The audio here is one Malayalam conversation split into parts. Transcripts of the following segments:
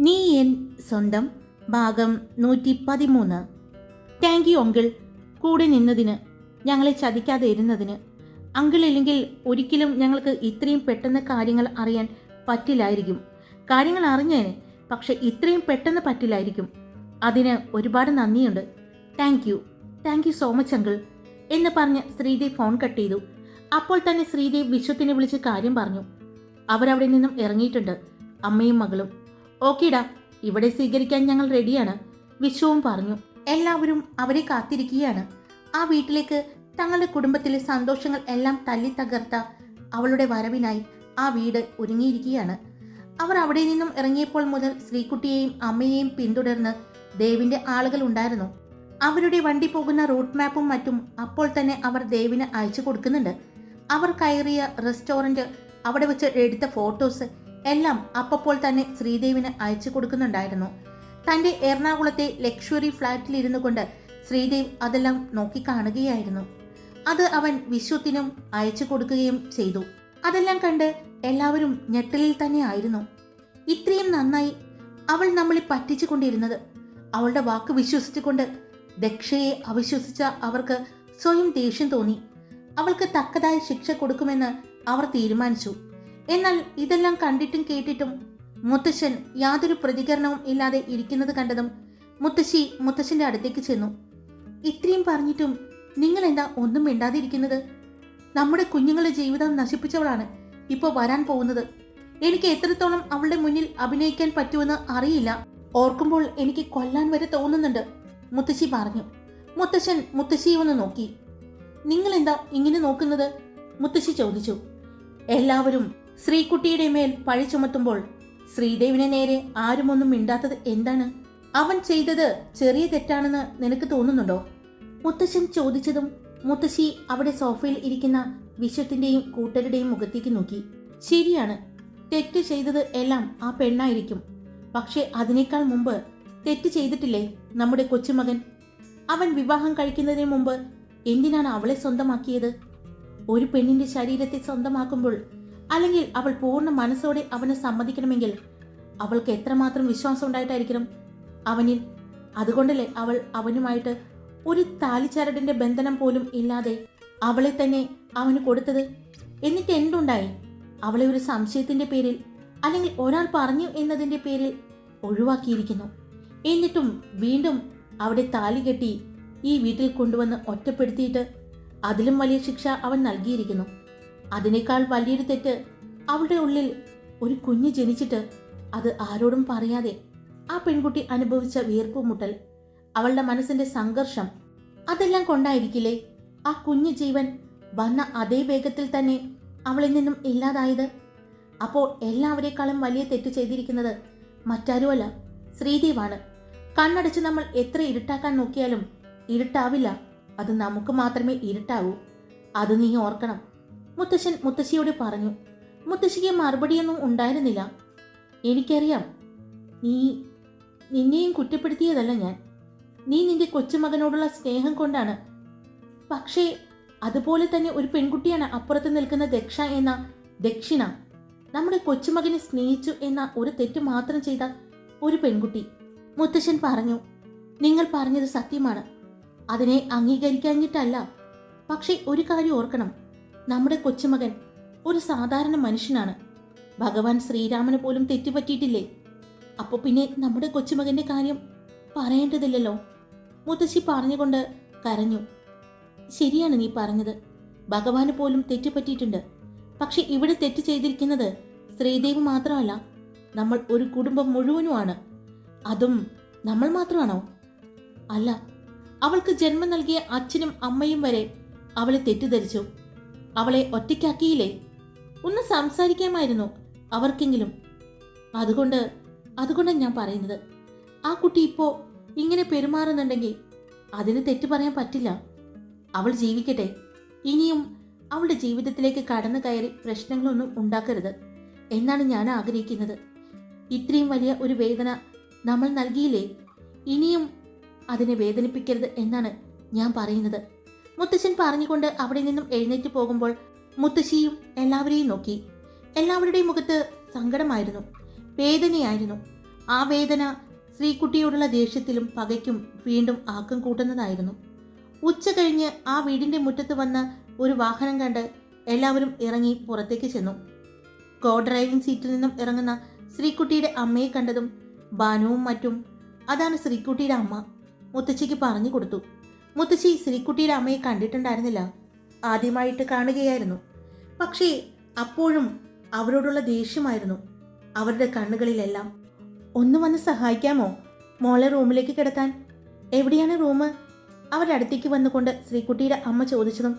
നീ എൻ സ്വന്തം ഭാഗം നൂറ്റി പതിമൂന്ന് താങ്ക് യു അങ്കിൾ കൂടെ നിന്നതിന് ഞങ്ങളെ ചതിക്കാതെ ഇരുന്നതിന്. അങ്കിൾ ഇല്ലെങ്കിൽ ഒരിക്കലും ഞങ്ങൾക്ക് ഇത്രയും പെട്ടെന്ന് കാര്യങ്ങൾ അറിയാൻ പറ്റില്ലായിരിക്കും. കാര്യങ്ങൾ അറിഞ്ഞേനെ പക്ഷെ ഇത്രയും പെട്ടെന്ന് പറ്റില്ലായിരിക്കും. അതിന് ഒരുപാട് നന്ദിയുണ്ട്. Thank you thank you so much uncle എന്ന് പറഞ്ഞ് ശ്രീദേവ് ഫോൺ കട്ട് ചെയ്തു. അപ്പോൾ തന്നെ ശ്രീദേവ് വിശ്വത്തിനെ വിളിച്ച് കാര്യം പറഞ്ഞു. അവരവിടെ നിന്നും ഇറങ്ങിയിട്ടുണ്ട്. അമ്മയും മകളും. ഓക്കേടാ ഇവിടെ സ്വീകരിക്കാൻ ഞങ്ങൾ റെഡിയാണ്. വിശ്വവും പറഞ്ഞു. എല്ലാവരും അവരെ കാത്തിരിക്കുകയാണ്. ആ വീട്ടിലേക്ക് തങ്ങളുടെ കുടുംബത്തിലെ സന്തോഷങ്ങൾ എല്ലാം തല്ലി തകർത്ത അവളുടെ വരവിനായി ആ വീട് ഒരുങ്ങിയിരിക്കുകയാണ്. അവർ അവിടെ നിന്നും ഇറങ്ങിയപ്പോൾ മുതൽ ശ്രീകുട്ടിയെയും അമ്മയെയും പിന്തുടർന്ന് ദേവിന്റെ ആളുകൾ ഉണ്ടായിരുന്നു. അവരുടെ വണ്ടി പോകുന്ന റൂട്ട് മാപ്പും മറ്റും അപ്പോൾ തന്നെ അവർ ദേവിന് അയച്ചു കൊടുക്കുന്നുണ്ട്. അവർ കയറിയ റെസ്റ്റോറന്റ് അവിടെ വെച്ച് എടുത്ത ഫോട്ടോസ് എല്ലാം അപ്പപ്പോൾ തന്നെ ശ്രീദേവിന് അയച്ചു കൊടുക്കുന്നുണ്ടായിരുന്നു. തന്റെ എറണാകുളത്തെ ലക്ഷറി ഫ്ലാറ്റിൽ ഇരുന്നു കൊണ്ട് ശ്രീദേവ് അതെല്ലാം നോക്കിക്കാണുകയായിരുന്നു അത് അവൻ വിശ്വത്തിനും അയച്ചു കൊടുക്കുകയും ചെയ്തു. അതെല്ലാം കണ്ട് എല്ലാവരും ഞെട്ടലിൽ തന്നെ ആയിരുന്നു. ഇത്രയും നന്നായി അവൾ നമ്മളെ പറ്റിച്ചുകൊണ്ടിരുന്നത് അവളുടെ വാക്ക് വിശ്വസിച്ചുകൊണ്ട് ദക്ഷയെ അവിശ്വസിച്ച അവർക്ക് സ്വയം ദേഷ്യം തോന്നി. അവൾക്ക് തക്കതായ ശിക്ഷ കൊടുക്കുമെന്ന് അവർ തീരുമാനിച്ചു. എന്നാൽ ഇതെല്ലാം കണ്ടിട്ടും കേട്ടിട്ടും മുത്തശ്ശൻ യാതൊരു പ്രതികരണവും ഇല്ലാതെ ഇരിക്കുന്നത് കണ്ടതും മുത്തശ്ശി മുത്തശ്ശന്റെ അടുത്തേക്ക് ചെന്നു. ഇത്രയും പറഞ്ഞിട്ടും നിങ്ങൾ എന്താ ഒന്നും മിണ്ടാതിരിക്കുന്നത്? നമ്മുടെ കുഞ്ഞുങ്ങളുടെ ജീവിതം നശിപ്പിച്ചവളാണ് ഇപ്പോൾ വരാൻ പോകുന്നത്. എനിക്ക് എത്രത്തോളം അവളുടെ മുന്നിൽ അഭിനയിക്കാൻ പറ്റുമെന്ന് അറിയില്ല. ഓർക്കുമ്പോൾ എനിക്ക് കൊല്ലാൻ വരെ തോന്നുന്നുണ്ട് മുത്തശ്ശി പറഞ്ഞു. മുത്തശ്ശൻ മുത്തശ്ശിയെ ഒന്ന് നോക്കി. നിങ്ങൾ എന്താ ഇങ്ങനെ നോക്കുന്നത്? മുത്തശ്ശി ചോദിച്ചു. എല്ലാവരും ശ്രീകുട്ടിയുടെ മേൽ പഴി ചുമത്തുമ്പോൾ ശ്രീദേവിനെ നേരെ ആരുമൊന്നും മിണ്ടാത്തത് എന്താണ്? അവൻ ചെയ്തത് ചെറിയ തെറ്റാണെന്ന് നിനക്ക് തോന്നുന്നുണ്ടോ? മുത്തശ്ശൻ ചോദിച്ചതും മുത്തശ്ശി അവിടെ സോഫയിൽ ഇരിക്കുന്ന വിശ്വത്തിന്റെയും കൂട്ടരുടെയും മുഖത്തേക്ക് നോക്കി. ശരിയാണ് തെറ്റ് ചെയ്തത് എല്ലാം ആ പെണ്ണായിരിക്കും. പക്ഷേ അതിനേക്കാൾ മുമ്പ് തെറ്റ് ചെയ്തിട്ടില്ലേ നമ്മുടെ കൊച്ചുമകൻ? അവൻ വിവാഹം കഴിക്കുന്നതിന് മുമ്പ് എന്തിനാണ് അവളെ സ്വന്തമാക്കിയത്? ഒരു പെണ്ണിന്റെ ശരീരത്തെ സ്വന്തമാക്കുമ്പോൾ അല്ലെങ്കിൽ അവൾ പൂർണ മനസ്സോടെ അവനെ സമ്മതിക്കണമെങ്കിൽ അവൾക്ക് എത്രമാത്രം വിശ്വാസം ഉണ്ടായിട്ടായിരിക്കണം? അവനിൽ അതുകൊണ്ടല്ലേ അവൾ അവനുമായിട്ട് ഒരു താലിച്ചരടിന്റെ ബന്ധനം പോലും ഇല്ലാതെ അവളെ തന്നെ അവന് കൊടുത്തത്? എന്നിട്ട് എന്തുണ്ടായി? അവളെ ഒരു സംശയത്തിന്റെ പേരിൽ അല്ലെങ്കിൽ ഒരാൾ പറഞ്ഞു എന്നതിന്റെ പേരിൽ ഒഴിവാക്കിയിരിക്കുന്നു. എന്നിട്ടും വീണ്ടും അവിടെ താലി കെട്ടി ഈ വീട്ടിൽ കൊണ്ടുവന്ന് ഒറ്റപ്പെടുത്തിയിട്ട് അതിലും വലിയ ശിക്ഷ അവൻ നൽകിയിരിക്കുന്നു. അതിനേക്കാൾ വലിയൊരു തെറ്റ് അവളുടെ ഉള്ളിൽ ഒരു കുഞ്ഞ് ജനിച്ചിട്ട് അത് ആരോടും പറയാതെ ആ പെൺകുട്ടി അനുഭവിച്ച വീർപ്പുമുട്ടൽ അവളുടെ മനസ്സിന്റെ സംഘർഷം അതെല്ലാം കൊണ്ടായിരിക്കില്ലേ ആ കുഞ്ഞു ജീവൻ വന്ന അതേ വേഗത്തിൽ തന്നെ അവളിൽ നിന്നും ഇല്ലാതായത്? അപ്പോൾ എല്ലാവരെക്കാളും വലിയ തെറ്റ് ചെയ്തിരിക്കുന്നത് മറ്റാരുമല്ല ശ്രീദേവാണ്. കണ്ണടച്ച് നമ്മൾ എത്ര ഇരുട്ടാക്കാൻ നോക്കിയാലും ഇരുട്ടാവില്ല. അത് നമുക്ക് മാത്രമേ ഇരുട്ടാവൂ. അത് നീ ഓർക്കണം. മുത്തശ്ശൻ മുത്തശ്ശിയോട് പറഞ്ഞു മുത്തശ്ശിക്ക് മറുപടിയൊന്നും ഉണ്ടായിരുന്നില്ല. എനിക്കറിയാം നീ നിന്നെയും കുറ്റപ്പെടുത്തിയതല്ല ഞാൻ. നീ നിന്റെ കൊച്ചുമകനോടുള്ള സ്നേഹം കൊണ്ടാണ്. പക്ഷേ അതുപോലെ തന്നെ ഒരു പെൺകുട്ടിയാണ് അപ്പുറത്ത് നിൽക്കുന്ന ദക്ഷ എന്ന ദക്ഷിണ. നമ്മുടെ കൊച്ചുമകനെ സ്നേഹിച്ചു എന്ന ഒരു തെറ്റ് മാത്രം ചെയ്ത ഒരു പെൺകുട്ടി. മുത്തശ്ശൻ പറഞ്ഞു നിങ്ങൾ പറഞ്ഞത് സത്യമാണ്. അതിനെ അംഗീകരിക്കാഞ്ഞിട്ടല്ല. പക്ഷേ ഒരു കാര്യം ഓർക്കണം. നമ്മുടെ കൊച്ചുമകൻ ഒരു സാധാരണ മനുഷ്യനാണ്. ഭഗവാൻ ശ്രീരാമന് പോലും തെറ്റുപറ്റിയിട്ടില്ലേ? അപ്പോൾ പിന്നെ നമ്മുടെ കൊച്ചുമകന്റെ കാര്യം പറയേണ്ടതില്ലല്ലോ? മുത്തശ്ശി പറഞ്ഞുകൊണ്ട് കരഞ്ഞു. ശരിയാണ് നീ പറഞ്ഞത്. ഭഗവാന് പോലും തെറ്റുപറ്റിയിട്ടുണ്ട്. പക്ഷെ ഇവിടെ തെറ്റ് ചെയ്തിരിക്കുന്നത് ശ്രീദേവി മാത്രമല്ല നമ്മൾ ഒരു കുടുംബം മുഴുവനുമാണ്. അതും നമ്മൾ മാത്രമാണോ? അല്ല അവൾക്ക് ജന്മം നൽകിയ അച്ഛനും അമ്മയും വരെ അവളെ തെറ്റിദ്ധരിച്ചു. അവളെ ഒറ്റയ്ക്കാക്കിയില്ലേ? ഒന്ന് സംസാരിക്കാമായിരുന്നു അവർക്കെങ്കിലും. അതുകൊണ്ട് അതുകൊണ്ട് ഞാൻ പറയുന്നത്. ആ കുട്ടി ഇപ്പോൾ ഇങ്ങനെ പെരുമാറുന്നുണ്ടെങ്കിൽ അതിന് തെറ്റ് പറയാൻ പറ്റില്ല. അവൾ ജീവിക്കട്ടെ. ഇനിയും അവളുടെ ജീവിതത്തിലേക്ക് കടന്നു കയറി പ്രശ്നങ്ങളൊന്നും ഉണ്ടാക്കരുത്. എന്നാണ് ഞാൻ ആഗ്രഹിക്കുന്നത്. ഇത്രയും വലിയ ഒരു വേദന നമ്മൾ നൽകിയില്ലേ? ഇനിയും അതിനെ വേദനിപ്പിക്കരുത് എന്നാണ് ഞാൻ പറയുന്നത്. മുത്തശ്ശൻ പറഞ്ഞുകൊണ്ട് അവിടെ നിന്നും എഴുന്നേറ്റ് പോകുമ്പോൾ മുത്തശ്ശിയും എല്ലാവരെയും നോക്കി. എല്ലാവരുടെയും മുഖത്ത് സങ്കടമായിരുന്നു. വേദനയായിരുന്നു. ആ വേദന ശ്രീകുട്ടിയോടുള്ള ദേഷ്യത്തിലും പകയ്ക്കും വീണ്ടും ആക്കം കൂട്ടുന്നതായിരുന്നു. ഉച്ച കഴിഞ്ഞ് ആ വീടിന്റെ മുറ്റത്ത് വന്ന് ഒരു വാഹനം കണ്ട് എല്ലാവരും ഇറങ്ങി പുറത്തേക്ക് ചെന്നു. കോ ഡ്രൈവിംഗ് സീറ്റിൽ നിന്നും ഇറങ്ങുന്ന ശ്രീകുട്ടിയുടെ അമ്മയെ കണ്ടതും ബാനുവും മറ്റും അതാണ് ശ്രീകുട്ടിയുടെ അമ്മ മുത്തശ്ശിക്ക് പറഞ്ഞു കൊടുത്തു. മുത്തശ്ശി ശ്രീക്കുട്ടിയുടെ അമ്മയെ കണ്ടിട്ടുണ്ടായിരുന്നില്ല. ആദ്യമായിട്ട് കാണുകയായിരുന്നു. പക്ഷേ അപ്പോഴും അവരോടുള്ള ദേഷ്യമായിരുന്നു. അവരുടെ കണ്ണുകളിലെല്ലാം ഒന്ന് വന്ന് സഹായിക്കാമോ? മോളെ റൂമിലേക്ക് കിടത്താൻ എവിടെയാണ് റൂം അവരുടെ അടുത്തേക്ക് വന്നുകൊണ്ട് ശ്രീകുട്ടിയുടെ അമ്മ ചോദിച്ചതും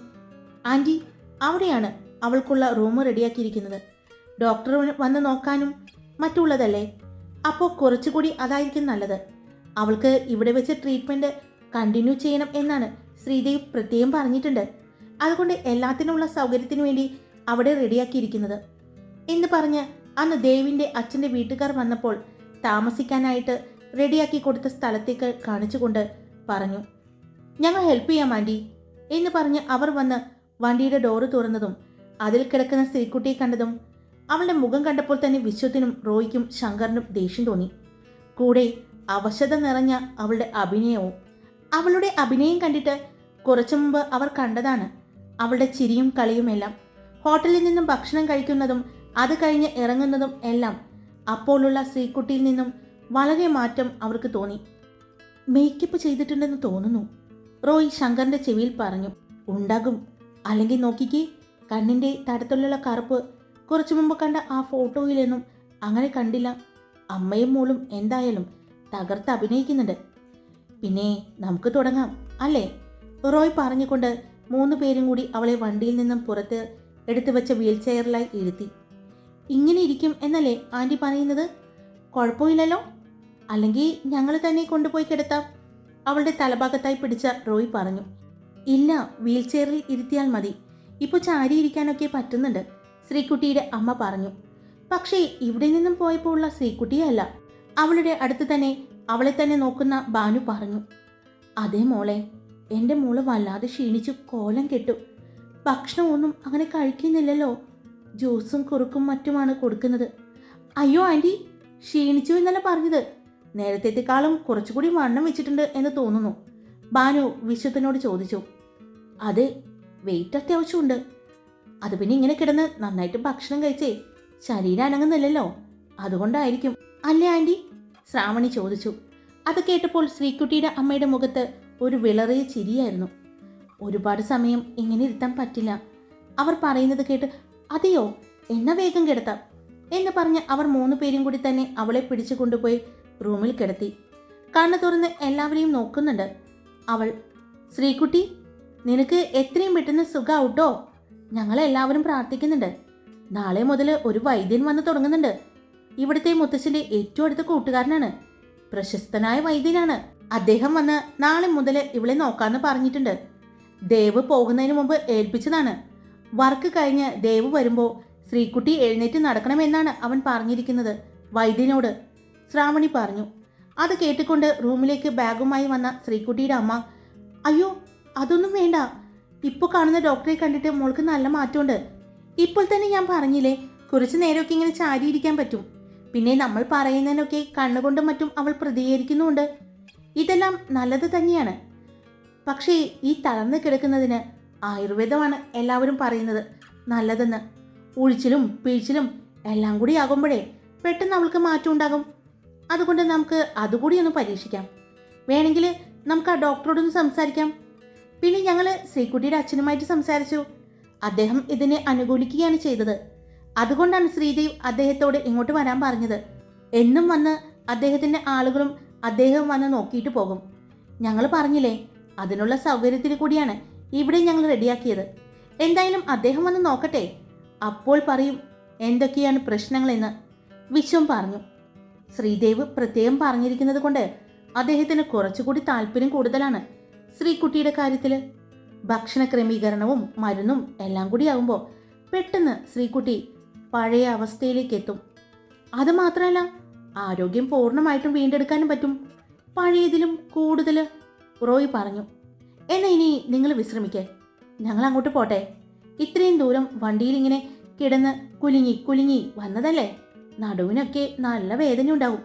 ആന്റി അവിടെയാണ് അവൾക്കുള്ള റൂം റെഡിയാക്കിയിരിക്കുന്നത്. ഡോക്ടർ വന്ന് നോക്കാനും മറ്റുള്ളതല്ലേ? അപ്പോൾ കുറച്ചുകൂടി അതായിരിക്കും നല്ലത്. അവൾക്ക് ഇവിടെ വെച്ച് ട്രീറ്റ്മെന്റ് കണ്ടിന്യൂ ചെയ്യണം എന്നാണ് ശ്രീദേവ് പ്രത്യേകം പറഞ്ഞിട്ടുണ്ട്. അതുകൊണ്ട് എല്ലാത്തിനുമുള്ള സൗകര്യത്തിനു വേണ്ടി അവിടെ റെഡിയാക്കിയിരിക്കുന്നത്. എന്ന് പറഞ്ഞ് അന്ന് ദേവിന്റെ അച്ഛന്റെ വീട്ടുകാർ വന്നപ്പോൾ താമസിക്കാനായിട്ട് റെഡിയാക്കി കൊടുത്ത സ്ഥലത്തേക്ക് കാണിച്ചുകൊണ്ട് പറഞ്ഞു ഞങ്ങൾ ഹെൽപ്പ് ചെയ്യാം ആന്റി. എന്ന് പറഞ്ഞ് അവർ വന്ന് വണ്ടിയുടെ ഡോറ് തുറന്നതും അതിൽ കിടക്കുന്ന സ്ത്രീക്കുട്ടിയെ കണ്ടതും അവളുടെ മുഖം കണ്ടപ്പോൾ തന്നെ വിശ്വത്തിനും റോയ്ക്കും ശങ്കറിനും ദേഷ്യം തോന്നി. കൂടെ അവശത നിറഞ്ഞ അവളുടെ അഭിനയവും അവളുടെ അഭിനയം കണ്ടിട്ട് കുറച്ചു മുമ്പ് അവർ കണ്ടതാണ്. അവളുടെ ചിരിയും കളിയുമെല്ലാം ഹോട്ടലിൽ നിന്നും ഭക്ഷണം കഴിക്കുന്നതും അത് കഴിഞ്ഞ് ഇറങ്ങുന്നതും എല്ലാം അപ്പോഴുള്ള ശ്രീക്കുട്ടിയിൽ നിന്നും വളരെ മാറ്റം അവർക്ക് തോന്നി. മേക്കപ്പ് ചെയ്തിട്ടുണ്ടെന്ന് തോന്നുന്നു. റോയ് ശങ്കറിന്റെ ചെവിയിൽ പറഞ്ഞു ഉണ്ടാകും. അല്ലെങ്കിൽ നോക്കിക്കേ കണ്ണിന്റെ തടത്തിലുള്ള കറുപ്പ് കുറച്ചു മുമ്പ് കണ്ട ആ ഫോട്ടോയിലൊന്നും അങ്ങനെ കണ്ടില്ല. അമ്മയും മോളും എന്തായാലും തകർത്ത് അഭിനയിക്കുന്നുണ്ട്. പിന്നെ നമുക്ക് തുടങ്ങാം അല്ലേ? റോയ് പറഞ്ഞുകൊണ്ട് മൂന്ന് പേരും കൂടി അവളെ വണ്ടിയിൽ നിന്നും പുറത്ത് എടുത്തു വെച്ച വീൽ ചെയറിലായി ഇരുത്തി. ഇങ്ങനെ ഇരിക്കും എന്നല്ലേ ആന്റി പറയുന്നത്? കുഴപ്പമില്ലല്ലോ? അല്ലെങ്കിൽ ഞങ്ങൾ തന്നെ കൊണ്ടുപോയി കിടത്താം അവളുടെ തലഭാഗത്തായി പിടിച്ച റോയ് പറഞ്ഞു. ഇല്ല വീൽ ചെയറിൽ ഇരുത്തിയാൽ മതി. ഇപ്പോൾ ചാരി ഇരിക്കാനൊക്കെ പറ്റുന്നുണ്ട് ശ്രീകുട്ടിയുടെ അമ്മ പറഞ്ഞു. പക്ഷേ ഇവിടെ നിന്നും പോയപ്പോൾ ഉള്ള ശ്രീകുട്ടിയല്ല അവളുടെ അടുത്ത് തന്നെ അവളെ തന്നെ നോക്കുന്ന ബാനു പറഞ്ഞു അതേ മോളെ എന്റെ മോൾ വല്ലാതെ ക്ഷീണിച്ചു കോലം കെട്ടു. ഭക്ഷണമൊന്നും അങ്ങനെ കഴിക്കുന്നില്ലല്ലോ. ജ്യൂസും കുറുക്കും മറ്റുമാണ് കൊടുക്കുന്നത്. അയ്യോ ആന്റി ക്ഷീണിച്ചു എന്നല്ല പറഞ്ഞത്? നേരത്തേക്കാളും കുറച്ചുകൂടി വണ്ണം വെച്ചിട്ടുണ്ട് എന്ന് തോന്നുന്നു. ബാനു വിശ്വത്തിനോട് ചോദിച്ചു അതെ വെയിറ്റ് അത്യാവശ്യമുണ്ട്. അത് പിന്നെ ഇങ്ങനെ കിടന്ന് നന്നായിട്ട് ഭക്ഷണം കഴിച്ചേ ശരീരം അനങ്ങുന്നില്ലല്ലോ. അതുകൊണ്ടായിരിക്കും. അല്ലേ ആന്റി ശ്രാവണി ചോദിച്ചു. അത് കേട്ടപ്പോൾ ശ്രീക്കുട്ടിയുടെ അമ്മയുടെ മുഖത്ത് ഒരു വിളറിയ ചിരിയായിരുന്നു. ഒരുപാട് സമയം ഇങ്ങനെ ഇരുത്താൻ പറ്റില്ല. അവർ പറയുന്നത് കേട്ട് അതെയോ? എന്ന വേഗം കിടത്താം. എന്ന് പറഞ്ഞ് അവർ മൂന്ന് പേരും കൂടി തന്നെ അവളെ പിടിച്ചു കൊണ്ടുപോയി റൂമിൽ കിടത്തി. കണ്ണു തുറന്ന് എല്ലാവരെയും നോക്കുന്നുണ്ട്. അവൾ ശ്രീകുട്ടി നിനക്ക് എത്രയും പെട്ടെന്ന് സുഖാവട്ടോ ഞങ്ങളെല്ലാവരും പ്രാർത്ഥിക്കുന്നുണ്ട്. നാളെ മുതൽ ഒരു വൈദ്യൻ വന്ന് തുടങ്ങുന്നുണ്ട്. ഇവിടുത്തെ മുത്തശ്ശന്റെ ഏറ്റവും അടുത്ത കൂട്ടുകാരനാണ്. പ്രശസ്തനായ വൈദ്യനാണ്. അദ്ദേഹം വന്ന് നാളെ മുതൽ ഇവളെ നോക്കാന്ന് പറഞ്ഞിട്ടുണ്ട്. ദേവ് പോകുന്നതിന് മുമ്പ് ഏൽപ്പിച്ചതാണ്. വർക്ക് കഴിഞ്ഞ് ദേവ് വരുമ്പോൾ ശ്രീകുട്ടി എഴുന്നേറ്റ് നടക്കണമെന്നാണ് അവൻ പറഞ്ഞിരിക്കുന്നത്. വൈദ്യനോട് ശ്രാവണി പറഞ്ഞു. അത് കേട്ടുകൊണ്ട് റൂമിലേക്ക് ബാഗുമായി വന്ന ശ്രീകുട്ടിയുടെ അമ്മ അയ്യോ അതൊന്നും വേണ്ട. ഇപ്പോൾ കാണുന്ന ഡോക്ടറെ കണ്ടിട്ട് മോൾക്ക് നല്ല മാറ്റമുണ്ട്. ഇപ്പോൾ തന്നെ ഞാൻ പറഞ്ഞില്ലേ കുറച്ച് നേരമൊക്കെ ഇങ്ങനെ ചാരിയിരിക്കാൻ പറ്റും. പിന്നെ നമ്മൾ പറയുന്നതിനൊക്കെ കണ്ണുകൊണ്ടും മറ്റും അവൾ പ്രതികരിക്കുന്നുണ്ട്. ഇതെല്ലാം നല്ലത് തന്നെയാണ്. പക്ഷേ ഈ തളർന്നു കിടക്കുന്നതിന് ആയുർവേദമാണ് എല്ലാവരും പറയുന്നത്. നല്ലതെന്ന്. ഉഴിച്ചിലും പിഴിച്ചിലും എല്ലാം കൂടി ആകുമ്പോഴേ പെട്ടെന്ന് അവൾക്ക് മാറ്റം ഉണ്ടാകും. അതുകൊണ്ട് നമുക്ക് അതുകൂടി ഒന്ന് പരീക്ഷിക്കാം. വേണമെങ്കിൽ നമുക്ക് ആ ഡോക്ടറോടൊന്ന് സംസാരിക്കാം. പിന്നെ ഞങ്ങൾ ശ്രീകുട്ടിയുടെ അച്ഛനുമായിട്ട് സംസാരിച്ചു. അദ്ദേഹം ഇതിനെ അനുകൂലിക്കുകയാണ് ചെയ്തത്. അതുകൊണ്ടാണ് ശ്രീദേവ് അദ്ദേഹത്തോട് ഇങ്ങോട്ട് വരാൻ പറഞ്ഞത്. എന്നും വന്ന് അദ്ദേഹത്തിന്റെ ആളുകളും അദ്ദേഹം വന്ന് നോക്കിയിട്ട് പോകും. ഞങ്ങൾ പറഞ്ഞില്ലേ അതിനുള്ള സൗകര്യത്തിന് കൂടിയാണ് ഇവിടെ ഞങ്ങൾ റെഡിയാക്കിയത്. എന്തായാലും അദ്ദേഹം വന്ന് നോക്കട്ടെ. അപ്പോൾ പറയും എന്തൊക്കെയാണ് പ്രശ്നങ്ങളെന്ന്. വിശ്വം പറഞ്ഞു. ശ്രീദേവ് പ്രത്യേകം പറഞ്ഞിരിക്കുന്നത് കൊണ്ട് അദ്ദേഹത്തിന് കുറച്ചുകൂടി താല്പര്യം കൂടുതലാണ് ശ്രീകുട്ടിയുടെ കാര്യത്തിൽ ഭക്ഷണ ക്രമീകരണവും മരുന്നും എല്ലാം കൂടി ആകുമ്പോൾ പെട്ടെന്ന് ശ്രീകുട്ടി പഴയ അവസ്ഥയിലേക്ക് എത്തും അത് മാത്രല്ല ആരോഗ്യം പൂർണമായിട്ടും വീണ്ടെടുക്കാനും പറ്റും. പഴയതിലും കൂടുതൽ റോയ് പറഞ്ഞു. എന്നാ ഇനി നിങ്ങൾ വിശ്രമിക്കേ. ഞങ്ങൾ അങ്ങോട്ട് പോട്ടെ. ഇത്രയും ദൂരം വണ്ടിയിൽ ഇങ്ങനെ കിടന്ന് കുലുങ്ങി കുലുങ്ങി വന്നതല്ലേ? നടുവിനൊക്കെ നല്ല വേദന ഉണ്ടാവും.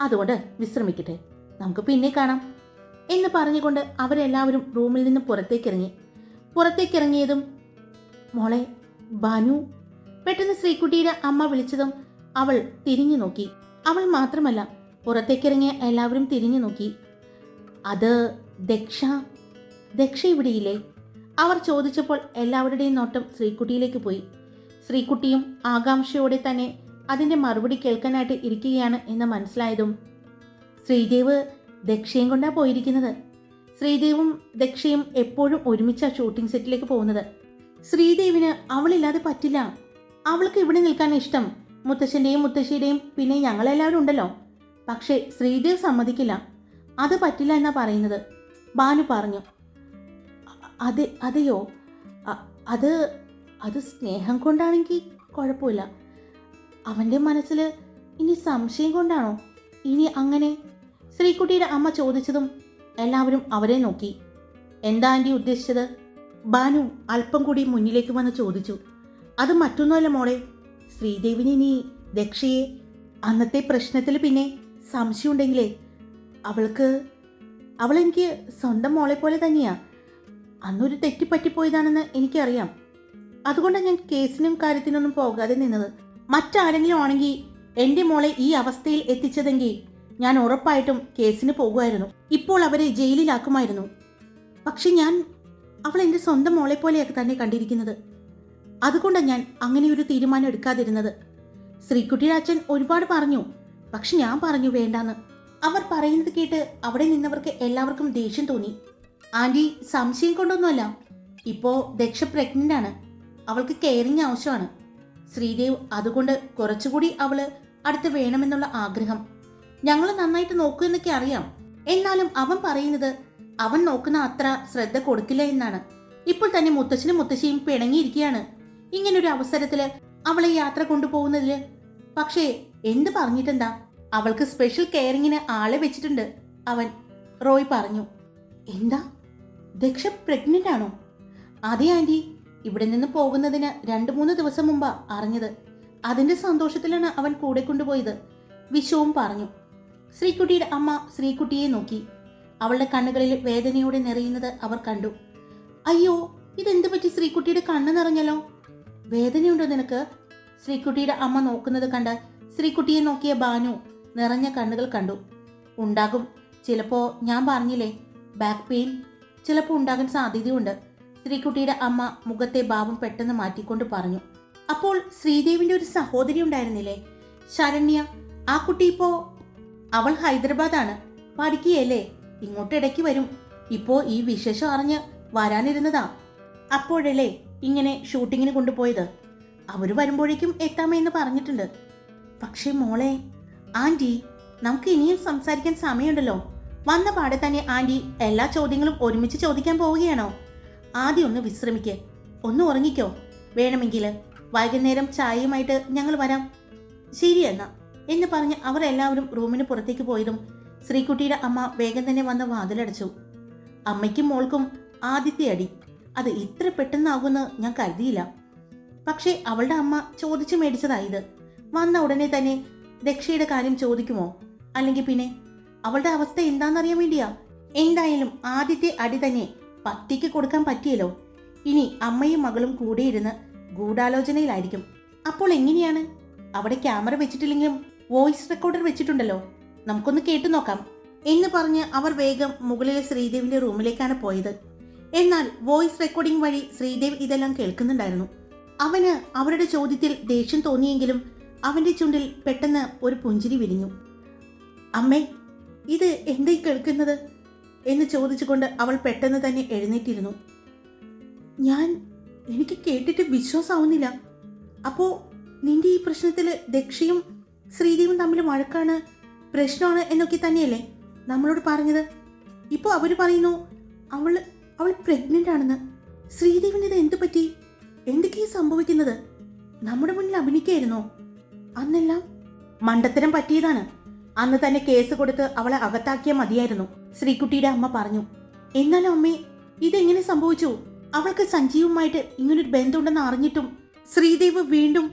അതുകൊണ്ട് വിശ്രമിക്കട്ടെ. നമുക്ക് പിന്നെ കാണാം. എന്ന് പറഞ്ഞുകൊണ്ട് അവരെല്ലാവരും റൂമിൽ നിന്ന് പുറത്തേക്കിറങ്ങി. പുറത്തേക്കിറങ്ങിയതും മോളെ ബാനു പെട്ടെന്ന് ശ്രീകുട്ടിയുടെ അമ്മ വിളിച്ചതും അവൾ തിരിഞ്ഞു നോക്കി. അവൾ മാത്രമല്ല പുറത്തേക്കിറങ്ങിയ എല്ലാവരും തിരിഞ്ഞു നോക്കി. അത് ദക്ഷ. ദക്ഷ ഇവിടെയില്ലേ? അവർ ചോദിച്ചപ്പോൾ എല്ലാവരുടെയും നോട്ടം ശ്രീകുട്ടിയിലേക്ക് പോയി. ശ്രീകുട്ടിയും ആകാംക്ഷയോടെ തന്നെ അതിന്റെ മറുപടി കേൾക്കാനായിട്ട് ഇരിക്കുകയാണ് എന്ന് മനസ്സിലായതും ശ്രീദേവ് ദക്ഷയും കൊണ്ടാ പോയിരിക്കുന്നത്? ശ്രീദേവും ദക്ഷയും എപ്പോഴും ഒരുമിച്ചാണ് ഷൂട്ടിംഗ് സെറ്റിലേക്ക് പോകുന്നത്. ശ്രീദേവിന് അവളില്ലാതെ പറ്റില്ല. അവൾക്ക് ഇവിടെ നിൽക്കാൻ ഇഷ്ടം. മുത്തശ്ശന്റെയും മുത്തശ്ശിയുടെയും പിന്നെ ഞങ്ങളെല്ലാവരും ഉണ്ടല്ലോ. പക്ഷേ ശ്രീദേവ് സമ്മതിക്കില്ല. അത് പറ്റില്ല എന്നാ പറയുന്നത്. ബാനു പറഞ്ഞു. "അ- അതെ അതെയോ? അത് അത് സ്നേഹം കൊണ്ടാണെങ്കിൽ കുഴപ്പമില്ല. അവന്റെ മനസ്സിൽ ഇനി സംശയം കൊണ്ടാണോ? ഇനി അങ്ങനെ? ശ്രീകുട്ടിയുടെ അമ്മ ചോദിച്ചതും എല്ലാവരും അവരെ നോക്കി. എന്താ ആന്റി ഉദ്ദേശിച്ചത്? ബാനു അല്പം കൂടി മുന്നിലേക്ക് വന്ന് ചോദിച്ചു. അത് മറ്റൊന്നുമല്ല മോളെ. ശ്രീദേവിന് നീ ദക്ഷയെ അന്നത്തെ പ്രശ്നത്തിൽ പിന്നെ സംശയമുണ്ടെങ്കിലേ അവൾക്ക് അവളെനിക്ക് സ്വന്തം മോളെ പോലെ തന്നെയാ. അന്നൊരു തെറ്റി പറ്റിപ്പോയതാണെന്ന് എനിക്കറിയാം. അതുകൊണ്ടാണ് ഞാൻ കേസിനും കാര്യത്തിനൊന്നും പോകാതെ നിന്നത്. മറ്റാരെങ്കിലും ആണെങ്കിൽ എന്റെ മോളെ ഈ അവസ്ഥയിൽ എത്തിച്ചതെങ്കിൽ ഞാൻ ഉറപ്പായിട്ടും കേസിന് പോകുമായിരുന്നു. ഇപ്പോൾ അവരെ ജയിലിലാക്കുമായിരുന്നു. പക്ഷെ ഞാൻ അവൾ എന്റെ സ്വന്തം മോളെ പോലെയൊക്കെ തന്നെ കണ്ടിരിക്കുന്നത്. അതുകൊണ്ടാണ് ഞാൻ അങ്ങനെ ഒരു തീരുമാനം എടുക്കാതിരുന്നത്. ശ്രീകുട്ടിയുടെ അച്ഛൻ ഒരുപാട് പറഞ്ഞു പക്ഷെ ഞാൻ പറഞ്ഞു വേണ്ടാന്ന്. അവർ പറയുന്നത് കേട്ട് അവിടെ നിന്നവർക്ക് എല്ലാവർക്കും ദേഷ്യം തോന്നി. ആന്റി സംശയം കൊണ്ടൊന്നുമല്ല. ഇപ്പോൾ ദക്ഷ പ്രഗ്നന്റ് ആണ്. അവൾക്ക് കെയറിങ് ആവശ്യമാണ്. ശ്രീദേവ് അതുകൊണ്ട് കുറച്ചുകൂടി അവൾ അടുത്ത് വേണമെന്നുള്ള ആഗ്രഹം. ഞങ്ങൾ നന്നായിട്ട് നോക്കൂ എന്നൊക്കെ അറിയാം. എന്നാലും അവൻ പറയുന്നത് അവൻ നോക്കുന്ന അത്ര ശ്രദ്ധ കൊടുക്കില്ല എന്നാണ്. ഇപ്പോൾ തന്നെ മുത്തശ്ശനും മുത്തശ്ശിയും പിണങ്ങിയിരിക്കുകയാണ്. ഇങ്ങനൊരു അവസരത്തിൽ അവളെ യാത്ര കൊണ്ടുപോകുന്നതിൽ. പക്ഷേ എന്ത് പറഞ്ഞിട്ടെന്താ? അവൾക്ക് സ്പെഷ്യൽ കെയറിങ്ങിന് ആളെ വെച്ചിട്ടുണ്ട് അവൻ. റോയ് പറഞ്ഞു എന്താ? ദക്ഷ പ്രഗ്നന്റ് ആണോ? അതെ ആന്റി. ഇവിടെ നിന്ന് പോകുന്നതിന് രണ്ട് മൂന്ന് ദിവസം മുമ്പാ അറിഞ്ഞത്. അതിന്റെ സന്തോഷത്തിലാണ് അവൻ കൂടെ കൊണ്ടുപോയത് വിശ്വവും പറഞ്ഞു. ശ്രീകുട്ടിയുടെ അമ്മ ശ്രീകുട്ടിയെ നോക്കി. അവളുടെ കണ്ണുകളിൽ വേദനയോടെ നിറയുന്നത് അവർ കണ്ടു. അയ്യോ ഇതെന്ത് പറ്റി ശ്രീകുട്ടിയുടെ കണ്ണ് നിറഞ്ഞല്ലോ? വേദനയുണ്ടോ നിനക്ക്? ശ്രീകുട്ടിയുടെ അമ്മ നോക്കുന്നത് കണ്ട് ശ്രീകുട്ടിയെ നോക്കിയ ബാനു നിറഞ്ഞ കണ്ണുകൾ കണ്ടു. ഉണ്ടാകും. ചിലപ്പോ ഞാൻ പറഞ്ഞില്ലേ ബാക്ക് പെയിൻ ചിലപ്പോൾ ഉണ്ടാകാൻ സാധ്യതയുണ്ട്. ശ്രീകുട്ടിയുടെ അമ്മ മുഖത്തെ ഭാവം പെട്ടെന്ന് മാറ്റിക്കൊണ്ട് പറഞ്ഞു. അപ്പോൾ ശ്രീദേവിന്റെ ഒരു സഹോദരി ഉണ്ടായിരുന്നില്ലേ? ശരണ്യ ആ കുട്ടി ഇപ്പോ അവൾ ഹൈദരാബാദാണ്. പഠിക്കുകയല്ലേ? ഇങ്ങോട്ട് ഇടയ്ക്ക് വരും. ഇപ്പോ ഈ വിശേഷം അറിഞ്ഞ് വരാനിരുന്നതാ. അപ്പോഴല്ലേ ഇങ്ങനെ ഷൂട്ടിങ്ങിന് കൊണ്ടുപോയത്. അവർ വരുമ്പോഴേക്കും എത്താമെന്ന് പറഞ്ഞിട്ടുണ്ട്. പക്ഷേ മോളെ ആന്റി നമുക്ക് ഇനിയും സംസാരിക്കാൻ സമയമുണ്ടല്ലോ. വന്ന പാടെ തന്നെ ആന്റി എല്ലാ ചോദ്യങ്ങളും ഒരുമിച്ച് ചോദിക്കാൻ പോവുകയാണോ? ആദ്യം ഒന്ന് വിശ്രമിക്ക്. ഒന്ന് ഉറങ്ങിക്കോ. വേണമെങ്കിൽ വൈകുന്നേരം ചായയുമായിട്ട് ഞങ്ങൾ വരാം. ശരി എന്നാ എന്ന് പറഞ്ഞ് അവർ എല്ലാവരും റൂമിന് പുറത്തേക്ക് പോയതും ശ്രീകുട്ടിയുടെ അമ്മ വേഗം തന്നെ വന്ന് വാതിലടച്ചു. അമ്മയ്ക്കും മോൾക്കും ആദ്യത്തെ അടി. അത് ഇത്ര പെട്ടെന്നാകുമെന്ന് ഞാൻ കരുതിയില്ല. പക്ഷേ അവളുടെ അമ്മ ചോദിച്ചു മേടിച്ചതായത്. വന്ന ഉടനെ തന്നെ ദക്ഷയുടെ കാര്യം ചോദിക്കുമോ? അല്ലെങ്കിൽ പിന്നെ അവളുടെ അവസ്ഥ എന്താണെന്നറിയാൻ വേണ്ടിയാ? എന്തായാലും ആദ്യത്തെ അടി തന്നെ പത്തിക്ക് കൊടുക്കാൻ പറ്റിയല്ലോ. ഇനി അമ്മയും മകളും കൂടെ ഇരുന്ന് ഗൂഢാലോചനയിലായിരിക്കും. അപ്പോൾ എങ്ങനെയാണ്? അവിടെ ക്യാമറ വെച്ചിട്ടില്ലെങ്കിലും വോയിസ് റെക്കോർഡർ വെച്ചിട്ടുണ്ടല്ലോ. നമുക്കൊന്ന് കേട്ടു നോക്കാം. എന്ന് പറഞ്ഞ് അവർ വേഗം മുകളിലെ ശ്രീദേവിന്റെ റൂമിലേക്കാണ് പോയത്. എന്നാൽ വോയിസ് റെക്കോർഡിംഗ് വഴി ശ്രീദേവ് ഇതെല്ലാം കേൾക്കുന്നുണ്ടായിരുന്നു. അവന് അവരുടെ ചോദ്യത്തിൽ ദേഷ്യം തോന്നിയെങ്കിലും അവന്റെ ചുണ്ടിൽ പെട്ടെന്ന് ഒരു പുഞ്ചിരി വിരിഞ്ഞു. അമ്മേ ഇത് എന്തായി കേൾക്കുന്നത്? എന്ന് ചോദിച്ചുകൊണ്ട് അവൾ പെട്ടെന്ന് തന്നെ എഴുന്നേറ്റിരുന്നു. ഞാൻ എനിക്ക് കേട്ടിട്ട് വിശ്വാസമാവുന്നില്ല അപ്പോ നിന്റെ ഈ പ്രശ്നത്തിൽ ദക്ഷയും ശ്രീദേവും തമ്മിൽ വഴക്കാണ് പ്രശ്നമാണ് എന്നൊക്കെ തന്നെയല്ലേ നമ്മളോട് പറഞ്ഞത്? ഇപ്പോൾ അവർ പറയുന്നു അവൾ അവൾ പ്രഗ്നന്റ് ആണെന്ന്. ശ്രീദേവിന് ഇത് എന്തു പറ്റി? എന്തൊക്കെയാ സംഭവിക്കുന്നത്? നമ്മുടെ മുന്നിൽ അഭിനയിക്കായിരുന്നോ? അന്നെല്ലാം മണ്ടത്തരം പറ്റിയതാണ്. അന്ന് തന്നെ കേസ് കൊടുത്ത് അവളെ അകത്താക്കിയാൽ മതിയായിരുന്നു ശ്രീകുട്ടിയുടെ അമ്മ പറഞ്ഞു. എന്നാലും അമ്മേ ഇതെങ്ങനെ സംഭവിച്ചു? അവൾക്ക് സഞ്ജീവുമായിട്ട് ഇങ്ങനൊരു ബന്ധമുണ്ടെന്ന് അറിഞ്ഞിട്ടും ശ്രീദേവ് വീണ്ടും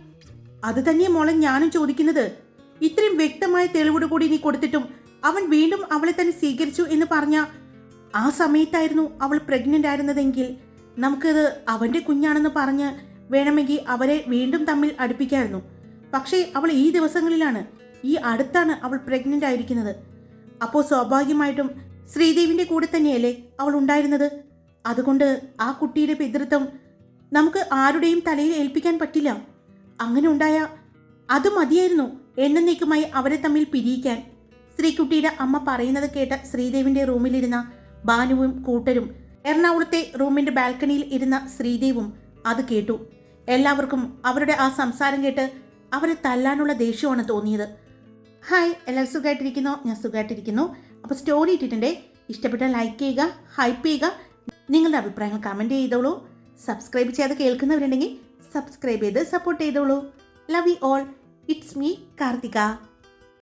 അത് തന്നെ മോളെ ഞാനും ചോദിക്കുന്നത്. ഇത്രയും വ്യക്തമായ തെളിവോട് കൂടി നീ കൊടുത്തിട്ടും അവൻ വീണ്ടും അവളെ തന്നെ സ്വീകരിച്ചു എന്ന് പറഞ്ഞ ആ സമയത്തായിരുന്നു അവൾ പ്രഗ്നന്റ് ആയിരുന്നതെങ്കിൽ നമുക്കത് അവന്റെ കുഞ്ഞാണെന്ന് പറഞ്ഞ് വേണമെങ്കിൽ അവരെ വീണ്ടും തമ്മിൽ അടുപ്പിക്കായിരുന്നു. പക്ഷേ അവൾ ഈ ദിവസങ്ങളിലാണ് ഈ അടുത്താണ് അവൾ പ്രഗ്നന്റ് ആയിരിക്കുന്നത്. അപ്പോൾ സ്വാഭാവികമായിട്ടും ശ്രീദേവിന്റെ കൂടെ തന്നെയല്ലേ അവൾ ഉണ്ടായിരുന്നത്? അതുകൊണ്ട് ആ കുട്ടിയുടെ പിതൃത്വം നമുക്ക് ആരുടെയും തലയിൽ ഏൽപ്പിക്കാൻ പറ്റില്ല. അങ്ങനെ ഉണ്ടായ അത് മതിയായിരുന്നു എന്നേക്കുമായി അവരെ തമ്മിൽ പിരിയിക്കാൻ. ശ്രീകുട്ടിയുടെ അമ്മ പറയുന്നത് കേട്ട ശ്രീദേവിന്റെ റൂമിലിരുന്ന ഭാനുവും കൂട്ടരും എറണാകുളത്തെ റൂമിന്റെ ബാൽക്കണിയിൽ ഇരുന്ന ശ്രീദേവും അത് കേട്ടു. എല്ലാവർക്കും അവരുടെ ആ സംസാരം കേട്ട് അവരെ തല്ലാനുള്ള ദേഷ്യമാണ് തോന്നിയത്. ഹായ് എല്ലാവരും സുഖമായിട്ടിരിക്കുന്നോ ഞാൻ സുഖമായിട്ടിരിക്കുന്നു അപ്പോൾ സ്റ്റോറി ഇട്ടിട്ടുണ്ട്. ഇഷ്ടപ്പെട്ട ലൈക്ക് ചെയ്യുക ഹൈപ്പ് ചെയ്യുക. നിങ്ങളുടെ അഭിപ്രായങ്ങൾ കമന്റ് ചെയ്തോളൂ. സബ്സ്ക്രൈബ് ചെയ്യാതെ കേൾക്കുന്നവരുണ്ടെങ്കിൽ സബ്സ്ക്രൈബ് ചെയ്ത് സപ്പോർട്ട് ചെയ്തോളൂ. Love you all it's me Karthika.